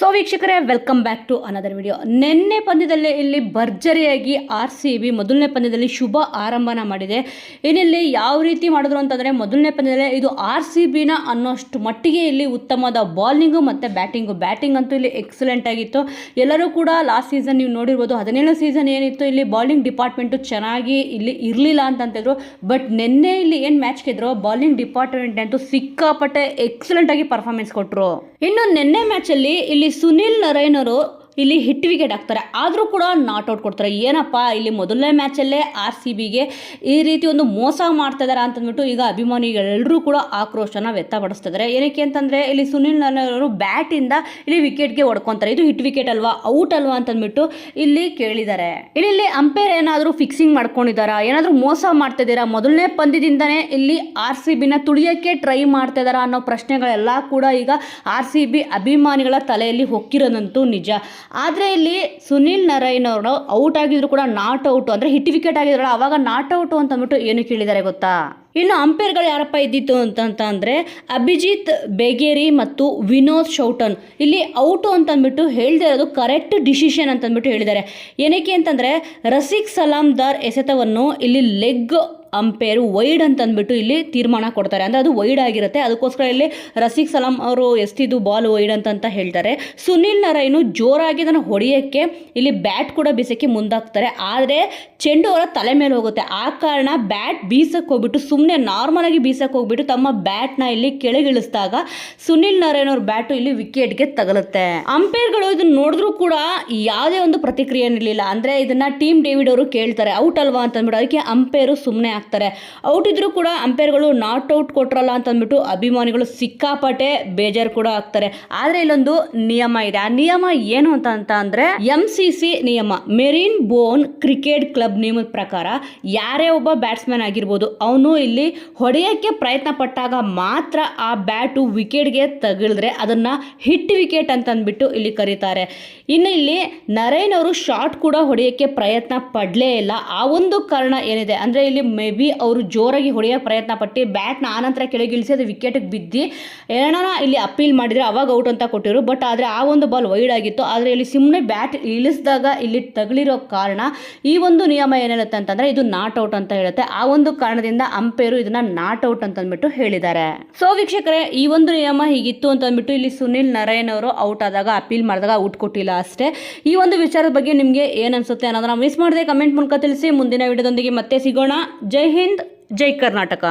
So ವೀಕ್ಷಕರೇ welcome back to another video ನಿನ್ನೆ ಪಂದ್ಯದಲ್ಲಿ ಇಲ್ಲಿ ಭರ್ಜರಿಯಾಗಿ ಆರ್ ಸಿ ಬಿ ಮೊದಲನೇ ಪಂದ್ಯದಲ್ಲಿ ಶುಭ ಆರಂಭನ ಮಾಡಿದೆ. ಏನಿಲ್ಲಿ ಯಾವ ರೀತಿ ಮಾಡಿದ್ರು ಅಂತಂದರೆ, ಮೊದಲನೇ ಪಂದ್ಯದಲ್ಲಿ ಇದು ಆರ್ ಸಿ ಬಿನ ಅನ್ನೋಷ್ಟು ಮಟ್ಟಿಗೆ ಇಲ್ಲಿ ಉತ್ತಮವಾದ ಬಾಲಿಂಗು ಮತ್ತು ಬ್ಯಾಟಿಂಗು ಬ್ಯಾಟಿಂಗ್ ಅಂತೂ ಇಲ್ಲಿ ಎಕ್ಸಲೆಂಟ್ ಆಗಿತ್ತು. ಎಲ್ಲರೂ ಕೂಡ ಲಾಸ್ಟ್ ಸೀಸನ್ ನೀವು ನೋಡಿರ್ಬೋದು ಹದಿನೇಳು ಸೀಸನ್ ಏನಿತ್ತು, ಇಲ್ಲಿ ಬಾಲಿಂಗ್ ಡಿಪಾರ್ಟ್ಮೆಂಟು ಚೆನ್ನಾಗಿ ಇಲ್ಲಿ ಇರಲಿಲ್ಲ ಅಂತಂತಿದ್ರು. ಬಟ್ ನಿನ್ನೆ ಇಲ್ಲಿ ಏನು ಮ್ಯಾಚ್ ಗೆದ್ರು ಬಾಲಿಂಗ್ ಡಿಪಾರ್ಟ್ಮೆಂಟ್ ಅಂತೂ ಸಿಕ್ಕಾಪಟ್ಟೆ ಎಕ್ಸಲೆಂಟ್ ಆಗಿ ಪರ್ಫಾರ್ಮೆನ್ಸ್ ಕೊಟ್ಟರು ಇನ್ನು ನಿನ್ನೆ ಮ್ಯಾಚಲ್ಲಿ ಇಲ್ಲಿ ಸುನಿಲ್ ನರೈನ್ ಅವರು ಇಲ್ಲಿ ಹಿಟ್ ವಿಕೆಟ್ ಹಾಕ್ತಾರೆ. ಆದರೂ ಕೂಡ ನಾಟ್ ಔಟ್ ಕೊಡ್ತಾರೆ. ಏನಪ್ಪ, ಇಲ್ಲಿ ಮೊದಲನೇ ಮ್ಯಾಚಲ್ಲೇ ಆರ್ ಸಿ ಬಿಗೆ ಈ ರೀತಿ ಒಂದು ಮೋಸ ಮಾಡ್ತಾ ಇದ್ದಾರೆ ಅಂತಂದ್ಬಿಟ್ಟು ಈಗ ಅಭಿಮಾನಿಗಳೆಲ್ಲರೂ ಕೂಡ ಆಕ್ರೋಶನ ವ್ಯಕ್ತಪಡಿಸ್ತಿದ್ದಾರೆ ಏನಕ್ಕೆ ಅಂತಂದರೆ, ಇಲ್ಲಿ ಸುನಿಲ್ ಅವರು ಬ್ಯಾಟಿಂದ ಇಲ್ಲಿ ವಿಕೆಟ್ಗೆ ಹೊಡ್ಕೊತಾರೆ. ಇದು ಹಿಟ್ ವಿಕೆಟ್ ಅಲ್ವಾ ಔಟ್ ಅಲ್ವಾ ಅಂತಂದ್ಬಿಟ್ಟು ಇಲ್ಲಿ ಕೇಳಿದ್ದಾರೆ ಇಲ್ಲಿ ಇಲ್ಲಿ ಅಂಪೈರ್ ಏನಾದರೂ ಫಿಕ್ಸಿಂಗ್ ಮಾಡ್ಕೊಂಡಿದ್ದಾರಾ? ಏನಾದರೂ ಮೋಸ ಮಾಡ್ತಾ ಇದ್ದೀರಾ? ಮೊದಲನೇ ಪಂದ್ಯದಿಂದನೇ ಇಲ್ಲಿ ಆರ್ ಸಿ ಬಿನ ತುಳಿಯೋಕ್ಕೆ ಟ್ರೈ ಮಾಡ್ತಾ ಇದ್ದಾರಾ ಅನ್ನೋ ಪ್ರಶ್ನೆಗಳೆಲ್ಲ ಕೂಡ ಈಗ ಆರ್ ಸಿ ಬಿ ಅಭಿಮಾನಿಗಳ ತಲೆಯಲ್ಲಿ ಹೊಕ್ಕಿರೋದಂತೂ ನಿಜ. ಆದರೆ ಇಲ್ಲಿ ಸುನಿಲ್ ಅವರು ಔಟ್ ಆಗಿದ್ರು ಕೂಡ ನಾಟ್ ಔಟ್ ಅಂದರೆ ಹಿಟ್ ವಿಕೆಟ್ ಆಗಿದ್ರಲ್ಲ, ಅವಾಗ ನಾಟ್ ಔಟು ಅಂತ ಅಂದ್ಬಿಟ್ಟು ಏನು ಕೇಳಿದ್ದಾರೆ ಗೊತ್ತಾ? ಇನ್ನು ಅಂಪೈರ್ಗಳು ಯಾರಪ್ಪ ಇದ್ದಿತ್ತು ಅಂತ ಅಂದರೆ ಅಭಿಜಿತ್ ಬೆಗೇರಿ ಮತ್ತು ವಿನೋದ್ ಶೌಟನ್. ಇಲ್ಲಿ ಔಟು ಅಂತಂದ್ಬಿಟ್ಟು ಹೇಳ್ದೇ ಇರೋದು ಕರೆಕ್ಟ್ ಡಿಸಿಷನ್ ಅಂತಂದ್ಬಿಟ್ಟು ಹೇಳಿದ್ದಾರೆ. ಏನಕ್ಕೆ ಅಂತಂದರೆ ರಸಿಕ್ ಸಲಾಮ್ದಾರ್ ಎಸೆತವನ್ನು ಇಲ್ಲಿ ಲೆಗ್ ಅಂಪೇರು ವೈಡ್ ಅಂತ ಅಂದ್ಬಿಟ್ಟು ಇಲ್ಲಿ ತೀರ್ಮಾನ ಕೊಡ್ತಾರೆ. ಅಂದರೆ ಅದು ವೈಡ್ ಆಗಿರುತ್ತೆ. ಅದಕ್ಕೋಸ್ಕರ ಇಲ್ಲಿ ರಸಿಕ್ ಸಲಾಂ ಅವರು ಎಸ್ತಿದ್ದು ಬಾಲ್ ವೈಡ್ ಅಂತ ಹೇಳ್ತಾರೆ. ಸುನಿಲ್ ನರೈನು ಜೋರಾಗಿ ಅದನ್ನು ಹೊಡೆಯೋಕ್ಕೆ ಇಲ್ಲಿ ಬ್ಯಾಟ್ ಕೂಡ ಬೀಸೋಕ್ಕೆ ಮುಂದಾಗ್ತಾರೆ. ಆದರೆ ಚೆಂಡು ಅವರ ತಲೆ ಮೇಲೆ ಹೋಗುತ್ತೆ. ಆ ಕಾರಣ ಬ್ಯಾಟ್ ಬೀಸಕ್ಕೆ ಹೋಗ್ಬಿಟ್ಟು ಸುಮ್ಮನೆ ನಾರ್ಮಲ್ ಆಗಿ ಬೀಸಕ್ಕೆ ಹೋಗ್ಬಿಟ್ಟು ತಮ್ಮ ಬ್ಯಾಟ್ನ ಇಲ್ಲಿ ಕೆಳಗಿಳಿಸಿದಾಗ ಸುನಿಲ್ ನಾರಾಯಣ್ ಅವ್ರ ಬ್ಯಾಟು ಇಲ್ಲಿ ವಿಕೆಟ್ಗೆ ತಗಲುತ್ತೆ. ಅಂಪೈರ್ಗಳು ಇದನ್ನ ನೋಡಿದ್ರು ಕೂಡ ಯಾವುದೇ ಒಂದು ಪ್ರತಿಕ್ರಿಯೆ ಇರಲಿಲ್ಲ. ಅಂದರೆ ಇದನ್ನ ಟೀಮ್ ಡೇವಿಡ್ ಅವರು ಕೇಳ್ತಾರೆ ಔಟ್ ಅಲ್ವಾ? ಅಂತ ಅಂದ್ಬಿಟ್ಟು ಅದಕ್ಕೆ ಅಂಪೈರು ಸುಮ್ಮನೆ ಆಗ್ತಾರೆ. ಔಟ್ ಕೂಡ ಅಂಪೇರ್ಗಳು ನಾಟ್ ಔಟ್ ಕೊಟ್ರಲ್ಲ ಅಂತ ಅಂದ್ಬಿಟ್ಟು ಅಭಿಮಾನಿಗಳು ಸಿಕ್ಕಾಪಟ್ಟೆ ಬೇಜಾರು ಕೂಡ ಆಗ್ತಾರೆ. ಆದರೆ ಇಲ್ಲೊಂದು ನಿಯಮ ಇದೆ. ಆ ನಿಯಮ ಏನು ಅಂತ ಅಂತ ಅಂದರೆ ಎಂ ನಿಯಮ. ಮೆರಿನ್ ಬೋನ್ ಕ್ರಿಕೆಟ್ ಕ್ಲಬ್ ನಿಯಮದ ಪ್ರಕಾರ ಯಾರೇ ಒಬ್ಬ ಬ್ಯಾಟ್ಸ್ಮನ್ ಆಗಿರ್ಬೋದು, ಅವನು ಇಲ್ಲಿ ಹೊಡೆಯೋಕ್ಕೆ ಪ್ರಯತ್ನ ಪಟ್ಟಾಗ ಮಾತ್ರ ಆ ಬ್ಯಾಟು ವಿಕೆಟ್ಗೆ ತಗಿಳಿದ್ರೆ ಅದನ್ನು ಹಿಟ್ ವಿಕೆಟ್ ಅಂತ ಅಂದ್ಬಿಟ್ಟು ಇಲ್ಲಿ ಕರೀತಾರೆ. ಇನ್ನು ಇಲ್ಲಿ ನರೇನ್ ಅವರು ಶಾಟ್ ಕೂಡ ಹೊಡೆಯೋಕ್ಕೆ ಪ್ರಯತ್ನ ಪಡಲೇ ಇಲ್ಲ. ಆ ಒಂದು ಕಾರಣ ಏನಿದೆ ಅಂದರೆ ಇಲ್ಲಿ ಬಿ, ಅವರು ಜೋರಾಗಿ ಹೊಡೆಯೋ ಪ್ರಯತ್ನ ಪಟ್ಟು ಬ್ಯಾಟ್ನ ಆನಂತರ ಕೆಳಗಿಳಿಸಿ ಅದು ವಿಕೆಟ್ಗೆ ಬಿದ್ದು ಏನಾರ ಇಲ್ಲಿ ಅಪೀಲ್ ಮಾಡಿದರೆ ಅವಾಗ ಔಟ್ ಅಂತ ಕೊಟ್ಟಿರು ಬಟ್ ಆದರೆ ಆ ಒಂದು ಬಾಲ್ ವೈಡ್ ಆಗಿತ್ತು. ಆದರೆ ಇಲ್ಲಿ ಸುಮ್ಮನೆ ಬ್ಯಾಟ್ ಇಳಿಸಿದಾಗ ಇಲ್ಲಿ ತಗುಲಿರೋ ಕಾರಣ ಈ ಒಂದು ನಿಯಮ ಏನಿರುತ್ತೆ ಅಂತಂದರೆ ಇದು ನಾಟ್ ಔಟ್ ಅಂತ ಹೇಳುತ್ತೆ. ಆ ಒಂದು ಕಾರಣದಿಂದ ಅಂಪೈರು ಇದನ್ನ ನಾಟ್ ಔಟ್ ಅಂತ ಅಂದ್ಬಿಟ್ಟು ಹೇಳಿದ್ದಾರೆ. ಸೊ ವೀಕ್ಷಕರೇ, ಈ ಒಂದು ನಿಯಮ ಹೀಗಿತ್ತು ಅಂತ ಅಂದ್ಬಿಟ್ಟು ಇಲ್ಲಿ ಸುನಿಲ್ ನಾರಾಯಣ್ ಅವರು ಔಟ್ ಆದಾಗ, ಅಪೀಲ್ ಮಾಡಿದಾಗ ಔಟ್ ಕೊಟ್ಟಿಲ್ಲ ಅಷ್ಟೇ. ಈ ಒಂದು ವಿಚಾರದ ಬಗ್ಗೆ ನಿಮಗೆ ಏನು ಅನ್ಸುತ್ತೆ ಅನ್ನೋದನ್ನ ಮಿಸ್ ಮಾಡದೆ ಕಮೆಂಟ್ ಮೂಲಕ ತಿಳಿಸಿ. ಮುಂದಿನ ವಿಡಿಯೋದೊಂದಿಗೆ ಮತ್ತೆ ಸಿಗೋಣ. ಜೈ जय हिंद जय कर्नाटका।